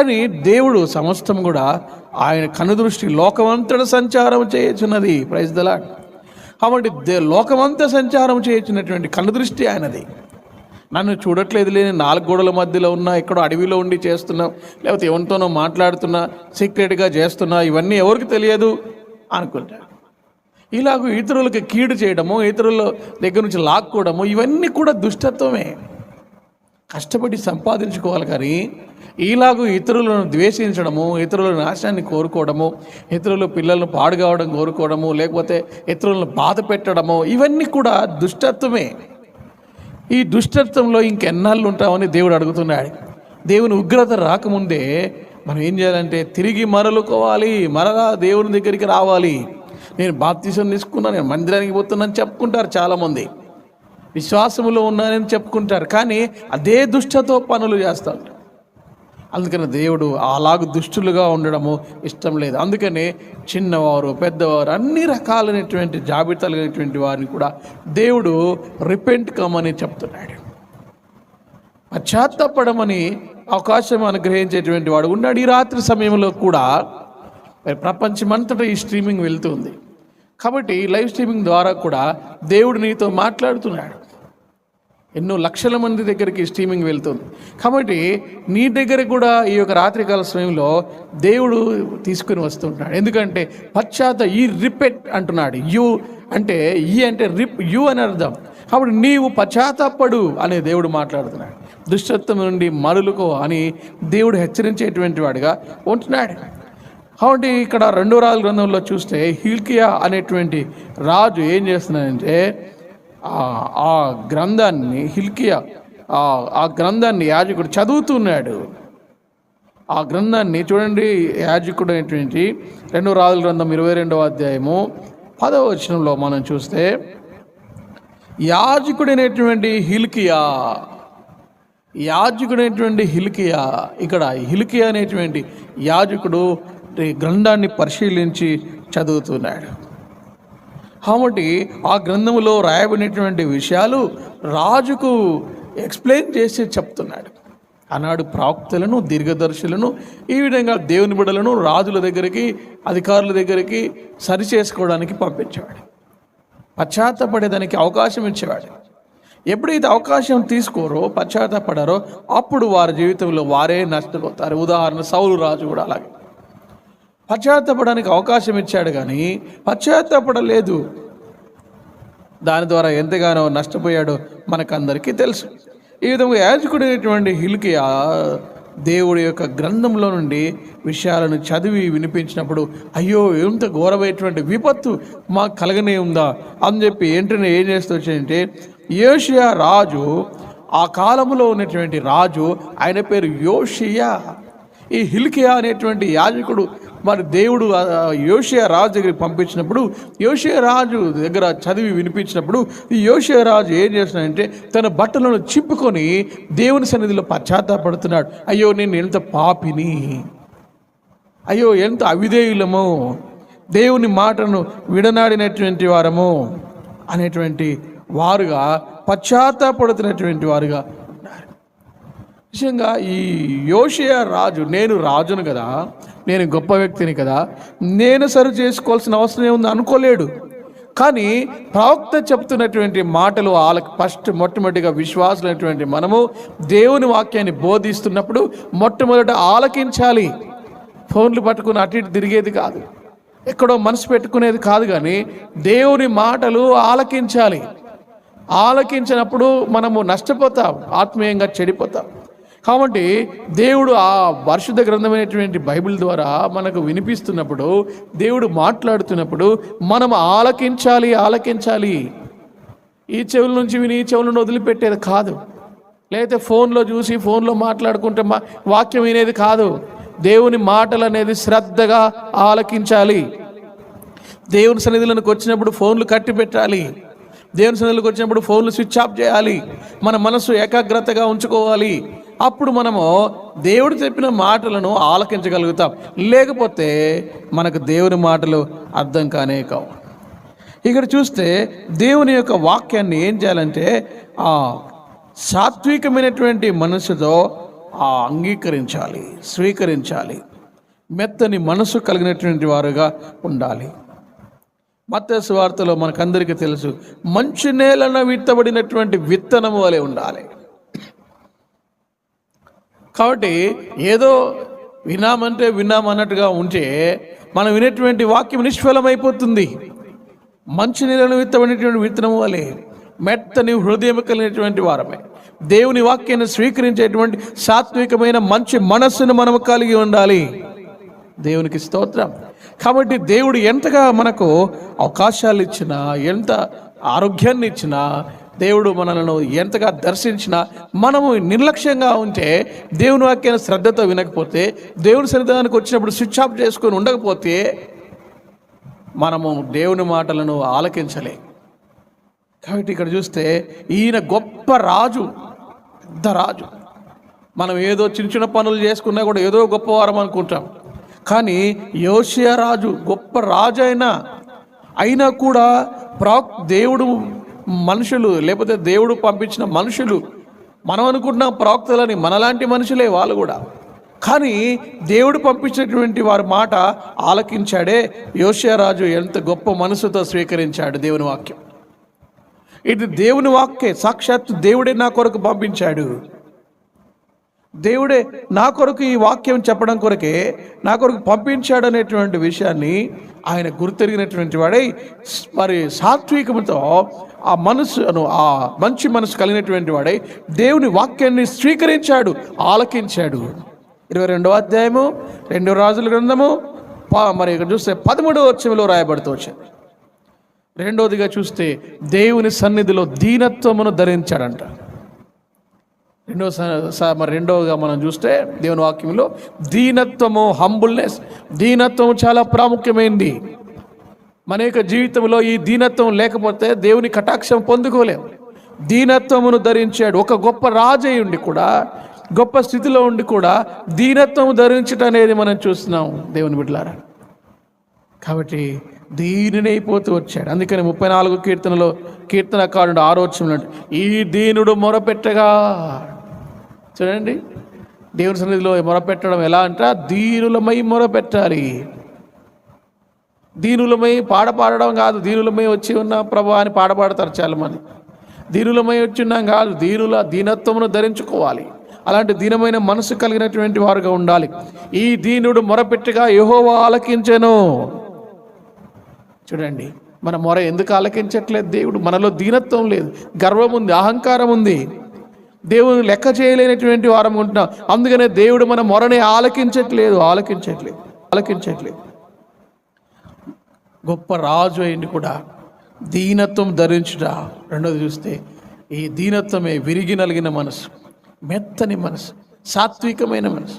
కానీ దేవుడు సమస్తం కూడా ఆయన కనుదృష్టి లోకమంతట సంచారం చేయుచున్నది. ప్రైజ్ దలా కాబట్టి దే లోకమంతా సంచారం చేయుచున్నటువంటి కనుదృష్టి ఆయనది. నన్ను చూడట్లేదు లేని నాలుగు గోడల మధ్యలో ఉన్నా ఎక్కడో అడవిలో ఉండి చేస్తున్నా లేకపోతే ఎవరితోనో మాట్లాడుతున్నా సీక్రెట్గా చేస్తున్నా ఇవన్నీ ఎవరికి తెలియదు అనుకుంటాడు. ఇలాగ ఇతరులకు కీడు చేయడము ఇతరుల దగ్గర నుంచి లాక్కోవడము ఇవన్నీ కూడా దుష్టత్వమే. కష్టపడి సంపాదించుకోవాలి కానీ ఈలాగు ఇతరులను ద్వేషించడము ఇతరుల నాశనాన్ని కోరుకోవడము ఇతరుల పిల్లలను పాడు కావడం కోరుకోవడము లేకపోతే ఇతరులను బాధ పెట్టడము ఇవన్నీ కూడా దుష్టత్వమే. ఈ దుష్టత్వంలో ఇంకెన్నాళ్ళు ఉంటామని దేవుడు అడుగుతున్నాడు. దేవుని ఉగ్రత రాకముందే మనం ఏం చేయాలంటే తిరిగి మరలుకోవాలి మరలా దేవుని దగ్గరికి రావాలి. నేను బాప్తీసం తీసుకున్నా నేను మందిరానికి పోతున్నాను చెప్పుకుంటారు చాలామంది. విశ్వాసములో ఉన్నానని చెప్పుకుంటారు. కానీ అదే దుష్టతో పనులు చేస్తూ ఉంటారు. అందుకని దేవుడు అలాగ దుష్టులుగా ఉండడము ఇష్టం లేదు. అందుకని చిన్నవారు పెద్దవారు అన్ని రకాలైనటువంటి జాబితాలు కలిగినటువంటి వారిని కూడా దేవుడు రిపెంట్ కమని చెప్తున్నాడు. పశ్చాత్తపడమని అవకాశం అనుగ్రహించేటువంటి వాడు ఉన్నాడు. ఈ రాత్రి సమయంలో కూడా ప్రపంచమంతటా ఈ స్ట్రీమింగ్ వెళ్తుంది కాబట్టి లైవ్ స్ట్రీమింగ్ ద్వారా కూడా దేవుడు నీతో మాట్లాడుతున్నాడు. ఎన్నో లక్షల మంది దగ్గరికి స్ట్రీమింగ్ వెళ్తుంది. కాబట్టి నీ దగ్గర కూడా ఈ యొక్క రాత్రికాల సమయంలో దేవుడు తీసుకుని వస్తుంటాడు. ఎందుకంటే పశ్చాత్త ఈ రిపెట్ అంటున్నాడు. యు అంటే ఈ అంటే రిప్ యు అని అర్థం. కాబట్టి నీవు పశ్చాత్తాపడు అనే దేవుడు మాట్లాడుతున్నాడు. దుష్టత్వం నుండి మరులుకో అని దేవుడు హెచ్చరించేటువంటి వాడిగా ఉంటున్నాడు. కాబట్టి ఇక్కడ రెండు రాజు గ్రంథంలో చూస్తే హిల్కియా అనేటువంటి రాజు ఏం చేస్తున్నాడంటే ఆ- గ్రంథాన్ని హిల్కియా ఆ- గ్రంథాన్ని యాజకుడు చదువుతున్నాడు. ఆ గ్రంథాన్ని చూడండి యాజకుడు అనేటువంటి రెండు రాజుల గ్రంథం ఇరవై రెండవ అధ్యాయము పదవ వచనంలో మనం చూస్తే యాజకుడైనటువంటి హిల్కియా యాజకుడైనటువంటి హిల్కియా ఇక్కడ హిల్కియా అనేటువంటి యాజకుడు గ్రంథాన్ని పరిశీలించి చదువుతున్నాడు. కాబట్టి ఆ గ్రంథంలో రాయబడినటువంటి విషయాలు రాజుకు ఎక్స్ప్లెయిన్ చేసి చెప్తున్నాడు. ఆనాడు ప్రాక్తులను దీర్ఘదర్శులను ఈ విధంగా దేవుని బిడలను రాజుల దగ్గరికి అధికారుల దగ్గరికి సరి చేసుకోవడానికి పంపించేవాడు. పశ్చాత్తపడేదానికి అవకాశం ఇచ్చేవాడు. ఎప్పుడైతే అవకాశం తీసుకోరో పశ్చాత్తపడారో అప్పుడు వారి జీవితంలో వారే నష్టపోతారు. ఉదాహరణ సౌలు రాజు కూడా అలాగే. పశ్చాత్తాపడానికి అవకాశం ఇచ్చాడు కానీ పశ్చాత్తాపడలేదు. దాని ద్వారా ఎంతగానో నష్టపోయాడో మనకందరికీ తెలుసు. ఈ విధంగా యాజకుడైనటువంటి హిల్కియా దేవుడి యొక్క గ్రంథంలో నుండి విషయాలను చదివి వినిపించినప్పుడు అయ్యో ఎంత ఘోరమైనటువంటి విపత్తు మాకు కలగనే ఉందా? అని చెప్పి వెంటనే ఏం చేస్తూ వచ్చిందంటే యోషియా రాజు ఆ కాలంలో ఉన్నటువంటి రాజు ఆయన పేరు యోషియా. ఈ హిల్కియా అనేటువంటి యాజకుడు మరి దేవుడు యోషియా రాజు దగ్గరికి పంపించినప్పుడు యోషియా రాజు దగ్గర చదివి వినిపించినప్పుడు ఈ యోషియా రాజు ఏం చేస్తున్నాడంటే తన బట్టలను చింపుకొని దేవుని సన్నిధిలో పశ్చాత్తాపడుతున్నాడు. అయ్యో నేను ఎంత పాపిని. అయ్యో ఎంత అవిధేయులము. దేవుని మాటను విడనాడినటువంటి వారము అనేటువంటి వారుగా పశ్చాత్తాపడుతున్నటువంటి వారుగా నిజంగా ఈ యోషియా రాజు నేను రాజును కదా నేను గొప్ప వ్యక్తిని కదా. నేను సరి చేసుకోవాల్సిన అవసరం ఏముంది అనుకోలేడు. కానీ ప్రవక్త చెప్తున్నటువంటి మాటలు వాళ్ళకి ఫస్ట్ మొట్టమొదటిగా విశ్వాసులైనటువంటి మనము దేవుని వాక్యాన్ని బోధిస్తున్నప్పుడు మొట్టమొదట ఆలకించాలి. ఫోన్లు పట్టుకుని అటు ఇటు తిరిగేది కాదు. ఎక్కడో మనసు పెట్టుకునేది కాదు కానీ దేవుని మాటలు ఆలకించాలి. ఆలకించినప్పుడు మనము నష్టపోతాం ఆత్మీయంగా చెడిపోతాం. కాబట్టి దేవుడు ఆ పరిశుద్ధ గ్రంథమైనటువంటి బైబిల్ ద్వారా మనకు వినిపిస్తున్నప్పుడు దేవుడు మాట్లాడుతున్నప్పుడు మనం ఆలకించాలి ఆలకించాలి. ఈ చెవుల నుంచి విని ఈ చెవులను వదిలిపెట్టేది కాదు. లేకపోతే ఫోన్లో చూసి ఫోన్లో మాట్లాడుకుంటే మా వాక్యం వినేది కాదు. దేవుని మాటలు అనేది శ్రద్ధగా ఆలకించాలి. దేవుని సన్నిధిలోకి వచ్చినప్పుడు ఫోన్లు కట్టి పెట్టాలి. దేవుని సన్నిధిలోకి వచ్చినప్పుడు ఫోన్లు స్విచ్ ఆఫ్ చేయాలి. మన మనసు ఏకాగ్రతగా ఉంచుకోవాలి. అప్పుడు మనము దేవుడు చెప్పిన మాటలను ఆలకించగలుగుతాం. లేకపోతే మనకు దేవుని మాటలు అర్థం కానే కావు. ఇక్కడ చూస్తే దేవుని యొక్క వాక్యాన్ని ఏం చేయాలంటే ఆ సాత్వికమైనటువంటి మనసుతో ఆ అంగీకరించాలి స్వీకరించాలి. మెత్తని మనసు కలిగినటువంటి వారుగా ఉండాలి. మత్స్య వార్తలో మనకందరికీ తెలుసు మంచి నేలన విత్తబడినటువంటి విత్తనము వలె ఉండాలి. కాబట్టి ఏదో విన్నామంటే విన్నాం అన్నట్టుగా ఉంటే మనం వినేటువంటి వాక్యం నిష్ఫలమైపోతుంది. మంచి నీళ్ళను విత్తమైనటువంటి విత్తనము వలె మెత్తని హృదయం కలిగినటువంటి వారమే. దేవుని వాక్యాన్ని స్వీకరించేటువంటి సాత్వికమైన మంచి మనస్సును మనము కలిగి ఉండాలి. దేవునికి స్తోత్రం. కాబట్టి దేవుడు ఎంతగా మనకు అవకాశాలు ఇచ్చినా ఎంత ఆరోగ్యాన్ని ఇచ్చినా దేవుడు మనలను ఎంతగా దర్శించినా మనము నిర్లక్ష్యంగా ఉంటే దేవుని వాక్యాన్ని శ్రద్ధతో వినకపోతే దేవుని సన్నిధానానికి వచ్చినప్పుడు స్విచ్ ఆఫ్ చేసుకొని ఉండకపోతే మనము దేవుని మాటలను ఆలకించలే. కాబట్టి ఇక్కడ చూస్తే ఈయన గొప్ప రాజు పెద్ద రాజు. మనం ఏదో చిన్న చిన్న పనులు చేసుకున్నా కూడా ఏదో గొప్పవారం అనుకుంటాం. కానీ యోషియా రాజు గొప్ప రాజు అయినా అయినా కూడా ప్రా దేవుడు మనుషులు లేకపోతే దేవుడు పంపించిన మనుషులు మనం అనుకుంటున్న ప్రవక్తలని మనలాంటి మనుషులే వాళ్ళు కూడా. కానీ దేవుడు పంపించినటువంటి వారి మాట ఆలకించాడే యోషియారాజు ఎంత గొప్ప మనసుతో స్వీకరించాడు దేవుని వాక్యం. ఇది దేవుని వాక్యే సాక్షాత్తు దేవుడే నా కొరకు పంపించాడు. దేవుడే నా కొరకు ఈ వాక్యం చెప్పడం కొరకే నా కొరకు పంపించాడు అనేటువంటి విషయాన్ని ఆయన గుర్తెరిగినటువంటి వాడై మరి సాత్వికముతో ఆ మనసును ఆ మంచి మనసు కలిగినటువంటి వాడై దేవుని వాక్యాన్ని స్వీకరించాడు ఆలకించాడు. ఇరవై రెండవ అధ్యాయము రెండవ రాజుల గ్రంథము మరి ఇక్కడ చూస్తే పదమూడవ వచ్చంలో రాయబడుతూ వచ్చింది. రెండవదిగా చూస్తే దేవుని సన్నిధిలో దీనత్వమును ధరించాడంట. రెండో మరి రెండవగా మనం చూస్తే దేవుని వాక్యంలో దీనత్వము హంబుల్నెస్ దీనత్వం చాలా ప్రాముఖ్యమైంది. మన యొక్క జీవితంలో ఈ దీనత్వం లేకపోతే దేవుని కటాక్షం పొందుకోలేం. దీనత్వమును ధరించాడు. ఒక గొప్ప రాజై ఉండి కూడా గొప్ప స్థితిలో ఉండి కూడా దీనత్వం ధరించటం అనేది మనం చూస్తున్నాం దేవుని బిడ్డలారా. కాబట్టి దీనినైపోతూ వచ్చాడు. అందుకని ముప్పై నాలుగు కీర్తనలో కీర్తనకారుడు ఆరోచనలు ఈ దీనుడు మొరపెట్టగా చూడండి. దేవుని సన్నిధిలో మొరపెట్టడం ఎలా అంటే దీనులమై మొరపెట్టాలి. దీనులమై పాడ పాడడం కాదు దీనులమై వచ్చి ఉన్న ప్రభు అని పాడ పాడతారు చాలా దీనులమై వచ్చి ఉన్నాం కాదు దీనుల దీనత్వమును ధరించుకోవాలి. అలాంటి దీనమైన మనసు కలిగినటువంటి వారుగా ఉండాలి. ఈ దీనుడు మొరపెట్టగా యహోవా ఆలకించను. చూడండి మన మొర ఎందుకు ఆలకించట్లేదు దేవుడు? మనలో దీనత్వం లేదు గర్వం ఉంది అహంకారం ఉంది. దేవుని లెక్క చేయలేనటువంటి వారం ఉంటున్నాం. అందుకనే దేవుడు మన మొరని ఆలకించట్లేదు ఆలకించట్లేదు ఆలకించట్లేదు. గొప్ప రాజు అయింది కూడా దీనత్వం ధరించుట. రెండోది చూస్తే ఈ దీనత్వమే విరిగి నలిగిన మనసు మెత్తని మనసు సాత్వికమైన మనసు.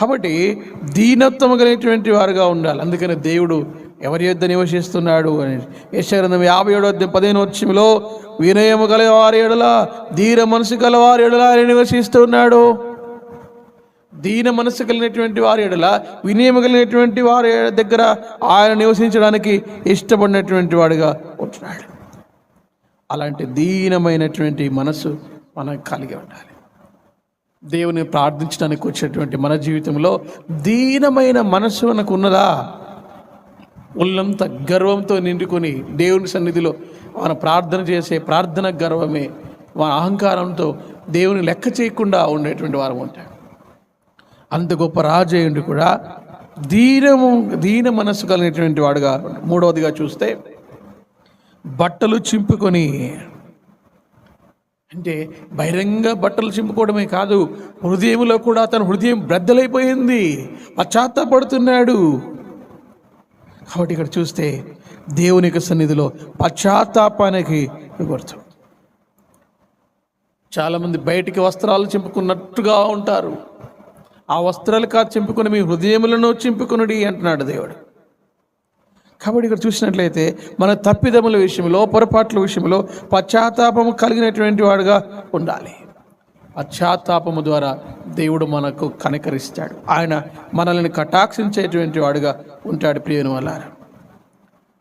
కాబట్టి దీనత్వం కలిగినటువంటి వారుగా ఉండాలి. అందుకని దేవుడు ఎవరి యొద్ నివసిస్తున్నాడు అని. యశగ్రంథం యాభై ఏడో పదిహేను వచ్చంలో వినయము గలవారి వారి ధీర మనసు గల ఎడలా అని ఆయన నివసిస్తున్నాడు. దీన మనసు కలిగినటువంటి వారి ఎడల వినయము కలిగినటువంటి వారి దగ్గర ఆయన నివసించడానికి ఇష్టపడినటువంటి వాడుగా ఉంటున్నాడు. అలాంటి దీనమైనటువంటి మనసు మనం కలిగి ఉండాలి. దేవుని ప్రార్థించడానికి వచ్చేటువంటి మన జీవితంలో దీనమైన మనసు మనకు ఉన్నదా? ఉల్లంత గర్వంతో నిండుకొని దేవుని సన్నిధిలో మన ప్రార్థన చేసే ప్రార్థన గర్వమే మన అహంకారంతో దేవుని లెక్క చేయకుండా ఉండేటువంటి వారు ఉంటాడు అంత గొప్ప రాజయుడు కూడా దీనము దీన మనస్సు కలిగినటువంటి వాడుగా మూడవదిగా చూస్తే బట్టలు చింపుకొని అంటే బహిరంగ బట్టలు చింపుకోవడమే కాదు హృదయంలో కూడా తన హృదయం బ్రద్దలైపోయింది పశ్చాత్తాపడుతున్నాడు. కాబట్టి ఇక్కడ చూస్తే దేవుని యొక్క సన్నిధిలో పశ్చాత్తాపానికి గుర్తు. చాలామంది బయటికి వస్త్రాలు చింపుకున్నట్టుగా ఉంటారు. ఆ వస్త్రాలు కాదు చింపుకుని మీ హృదయములను చింపుకునుడి అంటున్నాడు దేవుడు. కాబట్టి ఇక్కడ చూసినట్లయితే మన తప్పిదముల విషయంలో పొరపాట్ల విషయంలో పశ్చాత్తాపము కలిగినటువంటి వాడుగా ఉండాలి. పశ్చాత్తాపము ద్వారా దేవుడు మనకు కనికరిస్తాడు. ఆయన మనల్ని కటాక్షించేటువంటి వాడుగా ఉంటాడు ప్రియుని వల్ల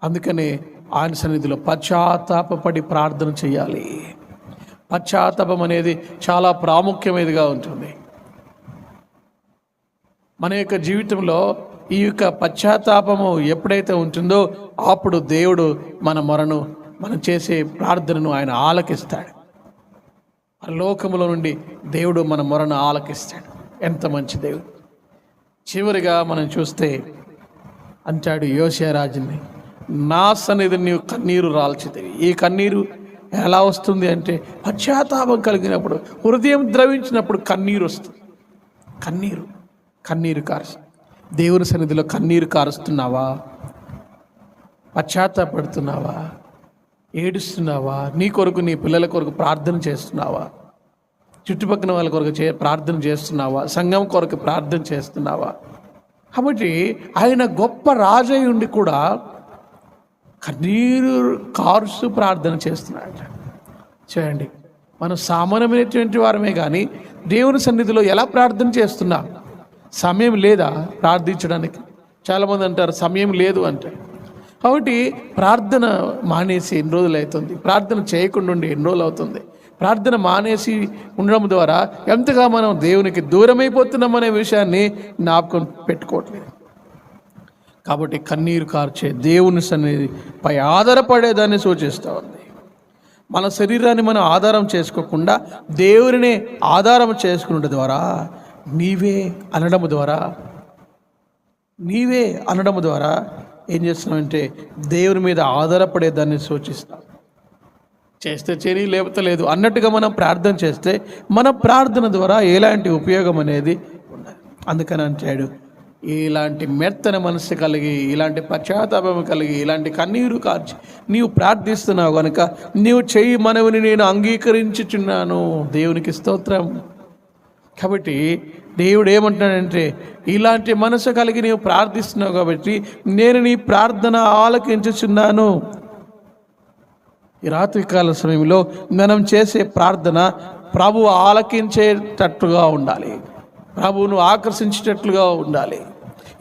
అందుకనే ఆయన సన్నిధిలో పశ్చాత్తాపడి ప్రార్థన చేయాలి. పశ్చాత్తాపం అనేది చాలా ప్రాముఖ్యమైనదిగా ఉంటుంది. మన యొక్క జీవితంలో ఈ యొక్క పశ్చాత్తాపము ఎప్పుడైతే ఉంటుందో అప్పుడు దేవుడు మన మొరను మనం చేసే ప్రార్థనను ఆయన ఆలకిస్తాడు. పరలోకములో నుండి దేవుడు మన మొరను ఆలకిస్తాడు. ఎంత మంచి దేవుడు. చివరిగా మనం చూస్తే అంటాడు యోషరాజుని నా సన్నిధి నీవు కన్నీరు రాల్చితివి. ఈ కన్నీరు ఎలా వస్తుంది అంటే పశ్చాత్తాపం కలిగినప్పుడు హృదయం ద్రవించినప్పుడు కన్నీరు వస్తుంది. కన్నీరు కన్నీరు కారు దేవుని సన్నిధిలో కన్నీరు కారుస్తున్నావా? పశ్చాత్తాపడుతున్నావా? ఏడుస్తున్నావా? నీ కొరకు నీ పిల్లల కొరకు ప్రార్థన చేస్తున్నావా? చుట్టుపక్కల వాళ్ళ కొరకు చే ప్రార్థన చేస్తున్నావా? సంఘం కొరకు ప్రార్థన చేస్తున్నావా? కాబట్టి ఆయన గొప్ప రాజై ఉండి కూడా కన్నీరు కారుస్తూ ప్రార్థన చేస్తున్నాడు చూడండి మనం సామాన్యమైనటువంటి వారమే కానీ దేవుని సన్నిధిలో ఎలా ప్రార్థన చేస్తున్నాం? సమయం లేదా? ప్రార్థించడానికి. చాలామంది అంటారు సమయం లేదు అంటారు. కాబట్టి ప్రార్థన మానేసి ఎన్ని రోజులు అవుతుంది? ప్రార్థన చేయకుండా ఉండి ఎన్ని రోజులు అవుతుంది? ప్రార్థన మానేసి ఉండడం ద్వారా ఎంతగా మనం దేవునికి దూరమైపోతున్నాం అనే విషయాన్ని జ్ఞాపకం పెట్టుకోవట్లేదు. కాబట్టి కన్నీరు కార్చే దేవుని సన్నిధిపై ఆధారపడేదాన్ని సూచిస్తూ ఉంది. మన శరీరాన్ని మనం ఆధారం చేసుకోకుండా దేవునినే ఆధారం చేసుకున్న ద్వారా నీవే అనడం ద్వారా నీవే అనడం ద్వారా ఏం చేస్తున్నామంటే దేవుని మీద ఆధారపడే దాన్ని సూచిస్తాం. చేస్తే చేయని లేకపోతే లేదు అన్నట్టుగా మనం ప్రార్థన చేస్తే మన ప్రార్థన ద్వారా ఎలాంటి ఉపయోగం అనేది ఉండదు. అందుకని అంటాడు ఇలాంటి మెత్తన మనసు కలిగి ఇలాంటి పశ్చాత్తాపం కలిగి ఇలాంటి కన్నీరు కార్చి నీవు ప్రార్థిస్తున్నావు కనుక నీవు చెయ్యి మనవిని నేను అంగీకరించుచున్నాను. దేవునికి స్తోత్రం. కాబట్టి దేవుడు ఏమంటున్నాడంటే ఇలాంటి మనసు కలిగి నీవు ప్రార్థిస్తున్నావు కాబట్టి నేను నీ ప్రార్థన ఆలకించుచున్నాను. ఈ రాత్రికాల సమయంలో మనం చేసే ప్రార్థన ప్రభు ఆలకించేటట్టుగా ఉండాలి. ప్రభువును ఆకర్షించేటట్లుగా ఉండాలి.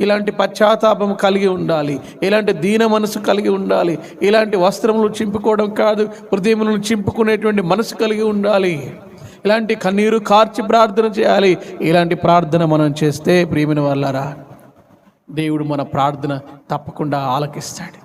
ఇలాంటి పశ్చాత్తాపం కలిగి ఉండాలి. ఇలాంటి దీన మనసు కలిగి ఉండాలి. ఇలాంటి వస్త్రములు చింపుకోవడం కాదు హృదయములను చింపుకునేటువంటి మనసు కలిగి ఉండాలి. ఇలాంటి కన్నీరు కార్చి ప్రార్థన చేయాలి. ఇలాంటి ప్రార్థన మనం చేస్తే ప్రియమైన వాళ్ళారా దేవుడు మన ప్రార్థన తప్పకుండా ఆలకిస్తాడు.